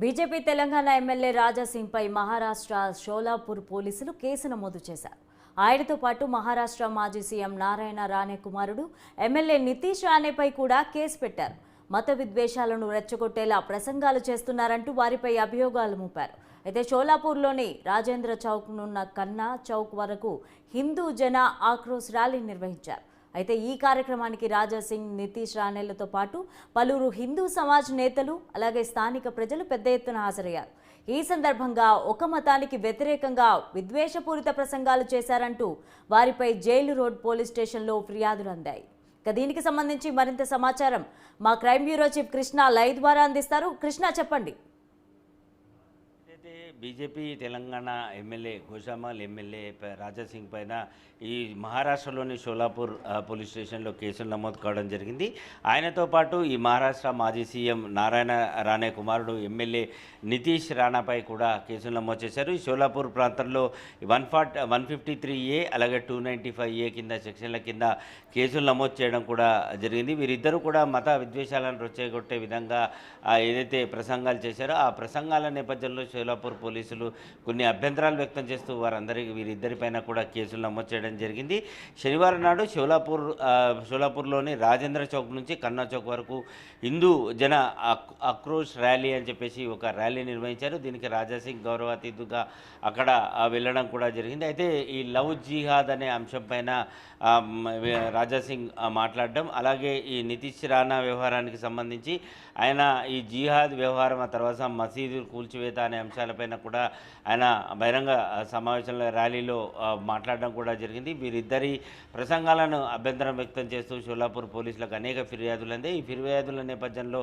BJP Telangana MLA రాజాసింగ్పై మహారాష్ట్ర షోలాపూర్ పోలీసులు case నమోదు చేశారు. ఆయనతో పాటు మహారాష్ట్ర మాజీ సీఎం నారాయణ రాణే కుమారుడు ఎమ్మెల్యే నితీష్ రాణేపై కూడా కేసు పెట్టారు. మత విద్వేషాలను రెచ్చగొట్టేలా ప్రసంగాలు చేస్తున్నారంటూ వారిపై అభియోగాలు మోపారు. అయితే షోలాపూర్లోని రాజేంద్ర చౌక్నున్న కన్నా చౌక్ వరకు హిందూ జన ఆక్రోశ్ ర్యాలీ నిర్వహించారు. అయితే ఈ కార్యక్రమానికి రాజా సింగ్ నితీష్ రాణేలతో పాటు పలువురు హిందూ సమాజ్ నేతలు అలాగే స్థానిక ప్రజలు పెద్ద ఎత్తున హాజరయ్యారు. ఈ సందర్భంగా ఒక మతానికి వ్యతిరేకంగా విద్వేషపూరిత ప్రసంగాలు చేశారంటూ వారిపై జైలు రోడ్ పోలీస్ స్టేషన్లో ఫిర్యాదులు అందాయి. ఇక దీనికి సంబంధించి మరింత సమాచారం మా crime bureau chief Krishna live ద్వారా అందిస్తారు. కృష్ణ చెప్పండి. అయితే BJP Telangana MLA Goshamahal MLA Raja Singh పైన ఈ మహారాష్ట్రలోని షోలాపూర్ పోలీస్ స్టేషన్లో కేసులు నమోదు కావడం జరిగింది. ఆయనతో పాటు ఈ మహారాష్ట్ర మాజీ సీఎం నారాయణ రాణే కుమారుడు ఎమ్మెల్యే నితీష్ రాణాపై కూడా కేసులు నమోదు చేశారు. ఈ షోలాపూర్ ప్రాంతంలో one forty one fifty three A అలాగే టూ నైంటీ ఫైవ్ ఏ కింద సెక్షన్ల కింద కేసులు నమోదు చేయడం కూడా జరిగింది. వీరిద్దరూ కూడా మత విద్వేషాలను రొచ్చగొట్టే విధంగా ఏదైతే ప్రసంగాలు చేశారో ఆ ప్రసంగాల నేపథ్యంలో సోలాపూర్ పోలీసులు కొన్ని అభ్యంతరాలు వ్యక్తం చేస్తూ వారందరికీ వీరిద్దరిపైన కూడా కేసులు నమోదు చేయడం జరిగింది. శనివారం నాడు షోలాపూర్ షోలాపూర్లోని రాజేంద్ర చౌక్ నుంచి కన్నా చౌక్ వరకు హిందూ జన అక్రోష్ ఆక్రోష్ ర్యాలీ అని చెప్పేసి ఒక ర్యాలీ నిర్వహించారు. దీనికి రాజాసింగ్ గౌరవ అక్కడ వెళ్ళడం కూడా జరిగింది. అయితే ఈ లవ్ జిహాద్ అనే అంశం పైన రాజాసింగ్ మాట్లాడడం అలాగే ఈ నితీష్ రాణా వ్యవహారానికి సంబంధించి ఆయన ఈ జిహాద్ వ్యవహారం ఆ తర్వాత మసీదు కూల్చివేత అనే అంశం అంశాలపైన కూడా ఆయన బహిరంగ సమావేశంలో ర్యాలీలో మాట్లాడడం కూడా జరిగింది. వీరిద్దరి ప్రసంగాలను అభ్యంతరం వ్యక్తం చేస్తూ షోలాపూర్ పోలీసులకు అనేక ఫిర్యాదులు అందే. ఈ ఫిర్యాదుల నేపథ్యంలో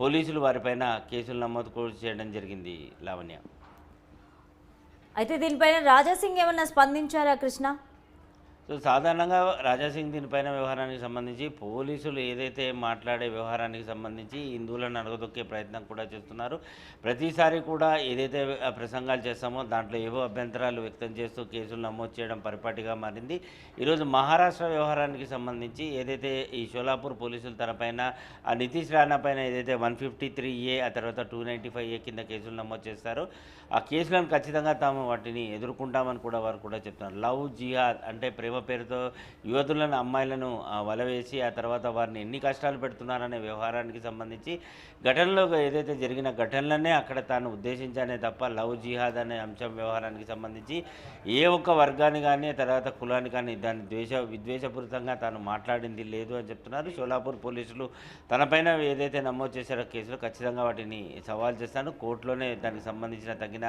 పోలీసులు వారిపైన కేసులు నమోదు చేయడం జరిగింది. లావణ్య. అయితే దీనిపైన రాజాసింగ్ ఏమన్నా స్పందించారా కృష్ణ? సో సాధారణంగా రాజాసింగ్ దీనిపైన వ్యవహారానికి సంబంధించి పోలీసులు ఏదైతే మాట్లాడే వ్యవహారానికి సంబంధించి హిందువులను అడగదొక్కే ప్రయత్నం కూడా చేస్తున్నారు. ప్రతిసారి కూడా ఏదైతే ప్రసంగాలు చేస్తామో దాంట్లో ఏవో అభ్యంతరాలు వ్యక్తం చేస్తూ కేసులు నమోదు చేయడం పరిపాటిగా మారింది. ఈరోజు మహారాష్ట్ర వ్యవహారానికి సంబంధించి ఏదైతే ఈ షోలాపూర్ పోలీసులు తన పైన ఆ నితీష్ రాణా పైన ఏదైతే వన్ ఫిఫ్టీ త్రీ ఏ ఆ తర్వాత టూ నైంటీ ఫైవ్ ఏ కింద కేసులు నమోదు చేస్తారో ఆ కేసులను ఖచ్చితంగా తాము వాటిని ఎదుర్కొంటామని కూడా వారు కూడా చెప్తున్నారు. లవ్ జిహాద్ అంటే ప్రేమ పేరుతో యువతులను అమ్మాయిలను వలవేసి ఆ తర్వాత వారిని ఎన్ని కష్టాలు పెడుతున్నారనే వ్యవహారానికి సంబంధించి ఘటనలో ఏదైతే జరిగిన ఘటనలనే అక్కడ తాను ఉద్దేశించానే తప్ప లవ్ జిహాద్ అనే అంశం వ్యవహారానికి సంబంధించి ఏ ఒక్క వర్గాన్ని కానీ తర్వాత కులాన్ని కానీ దాన్ని ద్వేష విద్వేషపూరితంగా తాను మాట్లాడింది లేదు అని చెప్తున్నారు. షోలాపూర్ పోలీసులు తనపైన ఏదైతే నమోదు చేశారో కేసులో ఖచ్చితంగా వాటిని సవాల్ చేస్తాను. కోర్టులోనే దానికి సంబంధించిన తగిన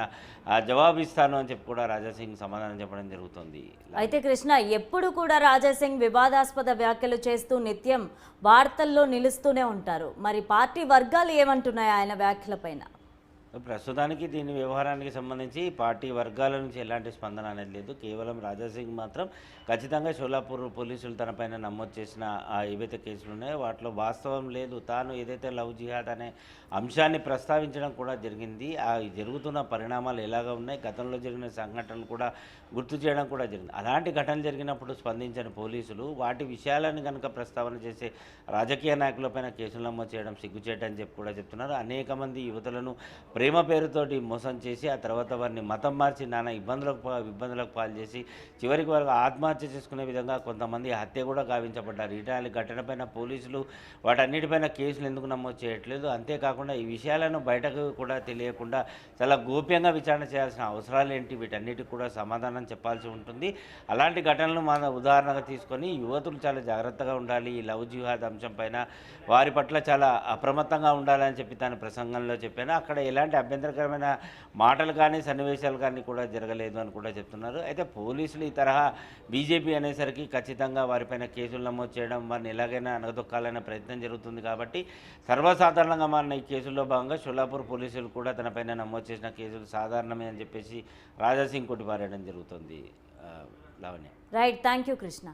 జవాబు ఇస్తాను అని చెప్పి కూడా రాజాసింగ్ సమాధానం చెప్పడం జరుగుతుంది. అయితే కృష్ణ ఎప్పుడు కూడా రాజాసింగ్ వివాదాస్పద వ్యాఖ్యలు చేస్తూ నిత్యం వార్తల్లో నిలుస్తూనే ఉంటారు. మరి పార్టీ వర్గాలు ఏమంటున్నాయి ఆయన వ్యాఖ్యలపైన ప్రస్తుతానికి దీని వ్యవహారానికి సంబంధించి పార్టీ వర్గాల నుంచి ఎలాంటి స్పందన అనేది లేదు. కేవలం రాజాసింగ్ మాత్రం ఖచ్చితంగా షోలాపూర్ పోలీసులు తనపైన నమోదు చేసిన ఏవైతే కేసులు ఉన్నాయో వాటిలో వాస్తవం లేదు. తాను ఏదైతే లవ్ జిహాద్ అనే అంశాన్ని ప్రస్తావించడం కూడా జరిగింది. ఆ జరుగుతున్న పరిణామాలు ఎలాగా ఉన్నాయి? గతంలో జరిగిన సంఘటనలు కూడా గుర్తు చేయడం కూడా జరిగింది. అలాంటి ఘటనలు జరిగినప్పుడు స్పందించిన పోలీసులు వాటి విషయాలను కనుక ప్రస్తావన చేసే రాజకీయ నాయకులపైన కేసులు నమోదు చేయడం సిగ్గుచేటని చెప్పి కూడా చెప్తున్నారు. అనేక మంది యువతలను ప్రేమ పేరుతోటి మోసం చేసి ఆ తర్వాత వారిని మతం మార్చి నానా ఇబ్బందులకు ఇబ్బందులకు పాలు చేసి చివరికి వారికి ఆత్మహత్య చేసుకునే విధంగా కొంతమంది హత్య కూడా గావించబడ్డారు. ఇటాలి ఘటనపైన పోలీసులు వాటన్నిటిపైన కేసులు ఎందుకు నమోదు చేయట్లేదు? అంతేకాకుండా ఈ విషయాలను బయటకు కూడా తెలియకుండా చాలా గోప్యంగా విచారణ చేయాల్సిన అవసరాలు ఏంటి? వీటన్నిటికి కూడా సమాధానం చెప్పాల్సి ఉంటుంది. అలాంటి ఘటనలు మన ఉదాహరణగా తీసుకొని యువతులు చాలా జాగ్రత్తగా ఉండాలి. ఈ లవ్ జిహాద్ అంశం పైన వారి పట్ల చాలా అప్రమత్తంగా ఉండాలని చెప్పి తన ప్రసంగంలో చెప్పాను. అక్కడ ఎలాంటి అభ్యంతరకరమైన మాటలు కానీ సన్నివేశాలు కానీ కూడా జరగలేదు అని కూడా చెప్తున్నారు. అయితే పోలీసులు ఈ తరహా బీజేపీ అనేసరికి ఖచ్చితంగా వారిపైన కేసులు నమోదు చేయడం వారిని ఎలాగైనా అనగదొక్కాలనే ప్రయత్నం జరుగుతుంది కాబట్టి సర్వసాధారణంగా మారిన ఈ కేసుల్లో భాగంగా షోలాపూర్ పోలీసులు కూడా తనపైన నమోదు చేసిన కేసులు సాధారణమే అని చెప్పేసి రాజాసింగ్ కొట్టిపారేయడం జరుగుతుంది. Lavanya. Right thank you Krishna